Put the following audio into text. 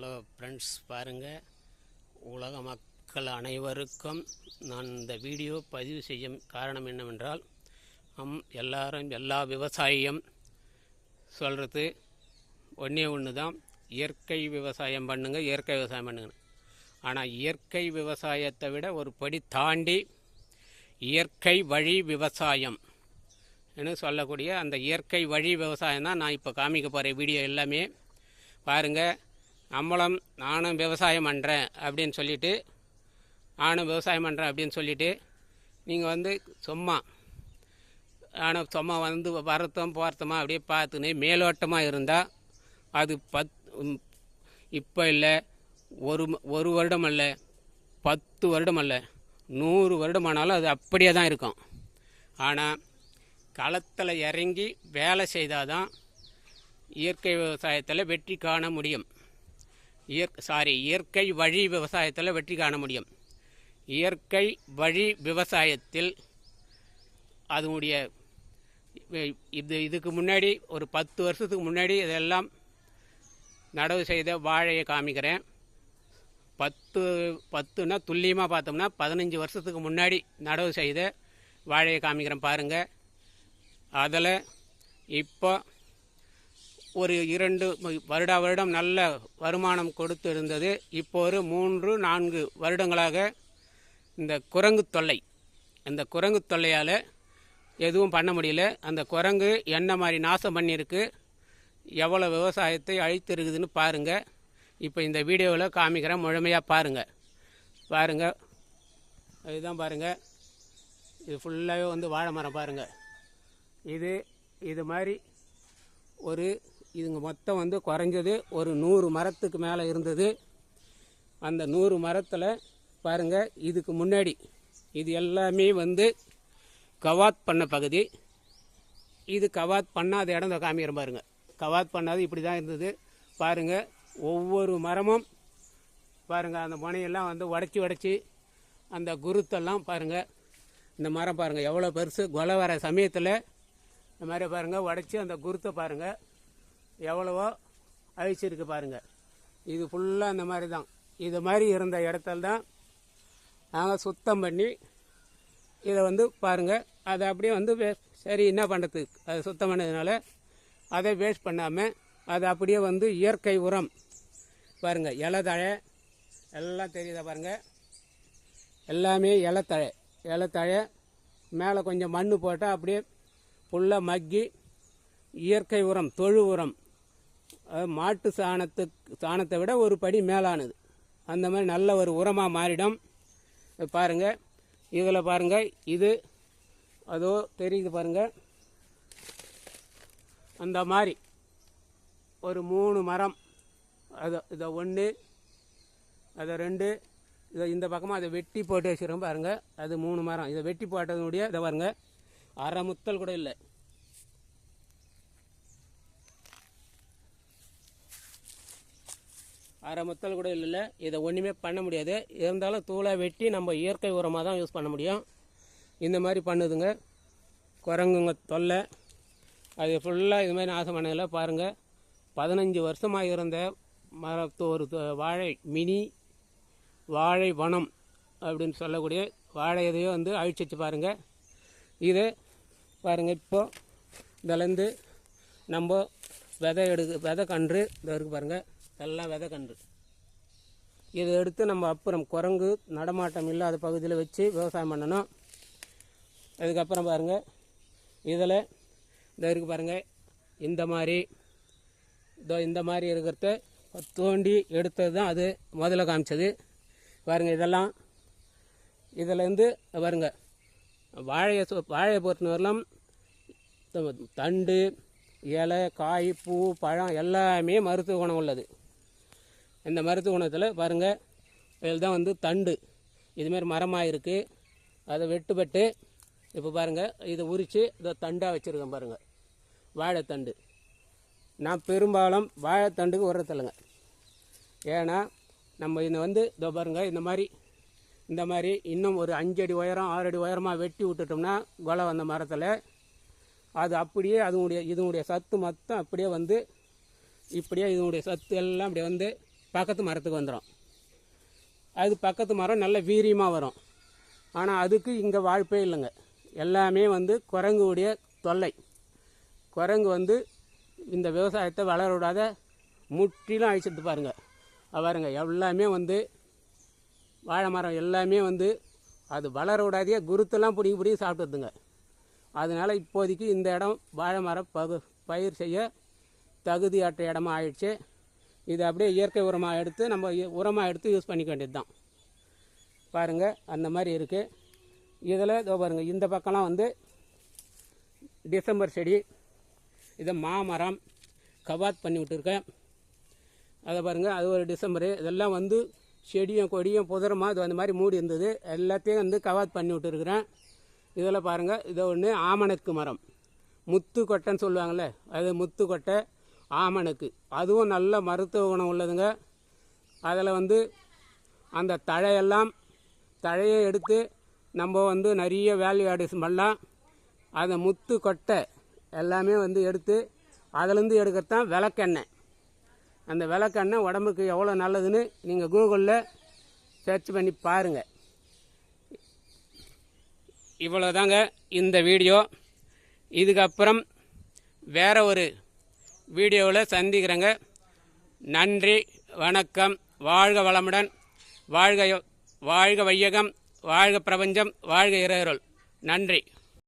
Hello friends பாருங்கள் உலக மக்கள் அனைவருக்கும் நான் இந்த வீடியோ பதிவு செய்யும் காரணம் என்னவென்றால் நம் எல்லாரும் எல்லா விவசாயியும் சொல்கிறது ஒன்றே ஒன்று தான் இயற்கை விவசாயம் பண்ணுங்கள் இயற்கை விவசாயம் பண்ணுங்க. ஆனால் இயற்கை விவசாயத்தை விட ஒரு படி தாண்டி இயற்கை வழி விவசாயம். என்று சொல்லக்கூடிய அந்த இயற்கை வழி விவசாயம் தான் நான் இப்போ காமிக்க போகிற வீடியோ எல்லாமே. பாருங்கள் நம்மளும் நானும் விவசாயம் பண்ணுறேன் அப்படின்னு சொல்லிவிட்டு நானும் விவசாயம் பண்ணுறேன் அப்படின்னு சொல்லிவிட்டு நீங்கள் வந்து சும்மா ஆனால் சும்மா வந்து வரத்தும் போகிறதுமா அப்படியே பார்த்துன்னு மேலோட்டமாக இருந்தால் அது பத் இப்போ இல்லை ஒரு ம- ஒரு வருடம் அல்ல பத்து வருடம் அல்ல நூறு வருடம் ஆனாலும் அது அப்படியே தான் இருக்கும். ஆனால் களத்தில் இறங்கி வேலை செய்தால் தான் இயற்கை விவசாயத்தில் வெற்றி காண முடியும். இயற் சாரி இயற்கை வழி விவசாயத்தில் வெற்றி காண முடியும். இயற்கை வழி விவசாயத்தில் அதனுடைய இது இதுக்கு முன்னாடி ஒரு பத்து வருஷத்துக்கு முன்னாடி இதெல்லாம் நடவு செய்த வாழையை காமிக்கிறேன். பத்து பத்துனா துல்லியமாக பார்த்தோம்னா பதினஞ்சு வருஷத்துக்கு முன்னாடி நடவு செய்த வாழையை காமிக்கிறேன் பாருங்கள் அதில் இப்போ ஒரு இரண்டு வருட வருடா வருடம் நல்ல வருமானம் கொடுத்து இருந்தது இப்போ ஒரு மூன்று நான்கு வருடங்களாக இந்த குரங்கு தொல்லை. இந்த குரங்கு தொல்லையால் எதுவும் பண்ண முடியல. அந்த குரங்கு என்ன மாதிரி நாசம் பண்ணியிருக்கு எவ்வளோ விவசாயத்தை அழித்திருக்குதுன்னு பாருங்கள் இப்போ இந்த வீடியோவில் காமிக்கிறேன் முழுமையாக பாருங்கள் பாருங்கள் இதுதான் பாருங்கள் இது ஃபுல்லாகவே வந்து வாழை மரம் பாருங்கள் இது இது மாதிரி ஒரு இதுங்க மொத்தம் வந்து குறைஞ்சது ஒரு நூறு மரத்துக்கு மேலே இருந்தது. அந்த நூறு மரத்தில் பாருங்கள் இதுக்கு முன்னாடி இது எல்லாமே வந்து கவாத் பண்ண பகுதி. இது கவாத் பண்ணாத இடம் தான் காமிக்கிறேன் பாருங்கள் கவாத் பண்ணாது இப்படி தான் இருந்தது. பாருங்கள் ஒவ்வொரு மரமும் பாருங்கள் அந்த முனையெல்லாம் வந்து உடச்சி உடச்சி அந்த குருத்தெல்லாம் பாருங்கள் இந்த மரம் பாருங்கள் எவ்வளோ பெருசு. கொலை வர சமயத்தில் இந்த மாதிரி பாருங்கள் உடச்சி அந்த குருத்தை பாருங்கள் எவ்வளவோ அழிச்சிருக்கு பாருங்கள் இது ஃபுல்லாக அந்த மாதிரி தான் இது மாதிரி இருந்த இடத்துல தான் நாங்கள் சுத்தம் பண்ணி இதை வந்து பாருங்கள் அதை அப்படியே வந்து வே சரி என்ன பண்ணுறது அது சுத்தம் பண்ணதுனால அதை வேஸ்ட் பண்ணாமல் அது அப்படியே வந்து இயற்கை உரம் பாருங்கள் இலத்தழை எல்லாம் தெரியுதா பாருங்கள் எல்லாமே இலத்தழை. இலத்தழை மேலே கொஞ்சம் மண் போட்டால் அப்படியே ஃபுல்லாக மக்கி இயற்கை உரம் தொழு உரம். மாட்டு சாணத்து சாணத்தை விட ஒரு படி மேலானது. அந்த மாதிரி நல்ல ஒரு உரமாக மாறிடும். பாருங்கள் இதில் பாருங்கள் இது அதோ தெரியுது பாருங்க. அந்த மாதிரி ஒரு மூணு மரம். அதை இதை ஒன்று அதை ரெண்டு இதை இந்த பக்கமாக அதை வெட்டி போட்டு வச்சுருக்கோம் பாருங்கள் அது மூணு மரம். இதை வெட்டி போட்டதுனுடைய இதை பாருங்கள் அரை முத்தல் கூட இல்லை. அரை முத்தல் கூட இல்லை இதை ஒன்றுமே பண்ண முடியாது. இருந்தாலும் தூளை வெட்டி நம்ம இயற்கை உரமாக தான் யூஸ் பண்ண முடியும். இந்த மாதிரி பண்ணுதுங்க. குரங்குங்க தொல்லை. அது ஃபுல்லாக இது மாதிரி நாசம் பண்ணதில்ல பாருங்கள் பதினஞ்சு வருஷமாக இருந்த மரத்து ஒரு வாழை மினி வாழை வனம் அப்படின்னு சொல்லக்கூடிய வாழை இதையோ வந்து அழிச்சிச்சு பாருங்கள் இது பாருங்கள் இப்போ இதுலேருந்து நம்ம விதை எடுக்கு விதை கன்று இதை இருக்குது பாருங்கள் எல்லாம் விதை கன்று இதை எடுத்து நம்ம அப்புறம் குரங்கு நடமாட்டம் இல்லாத பகுதியில் வச்சு விவசாயம் பண்ணணும். அதுக்கப்புறம் பாருங்கள் இதில் இந்த இருக்கு பாருங்கள் இந்த மாதிரி இதோ இந்த மாதிரி இருக்கிறத தோண்டி எடுத்தது தான் அது முதல்ல காமிச்சது. பாருங்கள் இதெல்லாம் இதிலேருந்து பாருங்க வாழையை வாழையை பொறுத்தவரையிலும் தண்டு இலை காய் பூ பழம் எல்லாமே மருத்துவ குணம் உள்ளது. இந்த மருத்துவ குணத்தில் பாருங்கள் இதில் தான் வந்து தண்டு. இதுமாரி மரமாக இருக்குது அதை வெட்டுப்பட்டு இப்போ பாருங்கள் இதை உரித்து இதை தண்டாக வச்சுருக்கேன் பாருங்கள் வாழைத்தண்டு. நான் பெரும்பாலும் வாழைத்தண்டுக்கு உரத்தலைங்க ஏன்னா நம்ம இதை வந்து இதோ பாருங்கள் இந்த மாதிரி இந்த மாதிரி இன்னும் ஒரு அஞ்சு அடி உயரம் ஆறடி உயரமாக வெட்டி விட்டுட்டோம்னா கொலை வந்த மரத்தில் அது அப்படியே அதனுடைய இதனுடைய சத்து மொத்தம் அப்படியே வந்து இப்படியே இதனுடைய சத்து எல்லாம் அப்படியே வந்து பக்கத்து மரத்துக்கு வந்துடும் அது பக்கத்து மரம் நல்ல வீரியமாக வரும். ஆனால் அதுக்கு இங்கே வாழ்ப்பே இல்லைங்க. எல்லாமே வந்து குரங்குடைய தொல்லை. குரங்கு வந்து இந்த விவசாயத்தை வளர விடாத முற்றிலும் அழிச்சிட்டு பாருங்கள் பாருங்க எல்லாமே வந்து வாழை மரம் எல்லாமே வந்து அது வளர விடாதையே குருத்தெல்லாம் பிடிங்கி பிடிங்கி சாப்பிட்டுதுங்க அதனால் இப்போதைக்கு இந்த இடம் வாழை மரம் பகு பயிர் செய்ய தகுதியற்ற இடமா ஆயிடுச்சு. இது அப்படியே இயற்கை உரமாக எடுத்து நம்ம உரமாக எடுத்து யூஸ் பண்ணிக்க வேண்டியது தான் பாருங்கள் அந்த மாதிரி இருக்குது இதில் இதோ பாருங்கள் இந்த பக்கம்லாம் வந்து டிசம்பர் செடி இதை மாமரம் கவாத் பண்ணி விட்டுருக்கேன். அதை பாருங்கள் அது ஒரு டிசம்பரு. இதெல்லாம் வந்து செடியும் கொடியும் புதரமாக இது அந்த மாதிரி மூடி இருந்தது. எல்லாத்தையும் வந்து கவாத் பண்ணி விட்டுருக்குறேன். இதில் பாருங்கள் இதை ஒன்று ஆமணக்கு மரம். முத்து கொட்டைன்னு சொல்லுவாங்கள்ல அது முத்து கொட்டை ஆமணக்கு. அதுவும் நல்ல மருத்துவ குணம் உள்ளதுங்க. அதில் வந்து அந்த தழையெல்லாம் தழையை எடுத்து நம்ம வந்து நிறைய வேல்யூ ஆடிஷன் பண்ணலாம். அந்த முத்து கொட்டை எல்லாமே வந்து எடுத்து அதுலேருந்து எடுக்கிறதான் விளக்கெண்ணெய். அந்த விளக்கெண்ணெய் உடம்புக்கு எவ்வளோ நல்லதுன்னு நீங்கள் கூகுளில் சர்ச் பண்ணி பாருங்கள் இவ்வளோதாங்க இந்த வீடியோ. இதுக்கப்புறம் வேற ஒரு வீடியோவில் சந்திக்கிறேங்க. நன்றி வணக்கம் வாழ்க வளமுடன் வாழ்க வாழ்க வையகம் வாழ்க பிரபஞ்சம் வாழ்க இறையருள். நன்றி.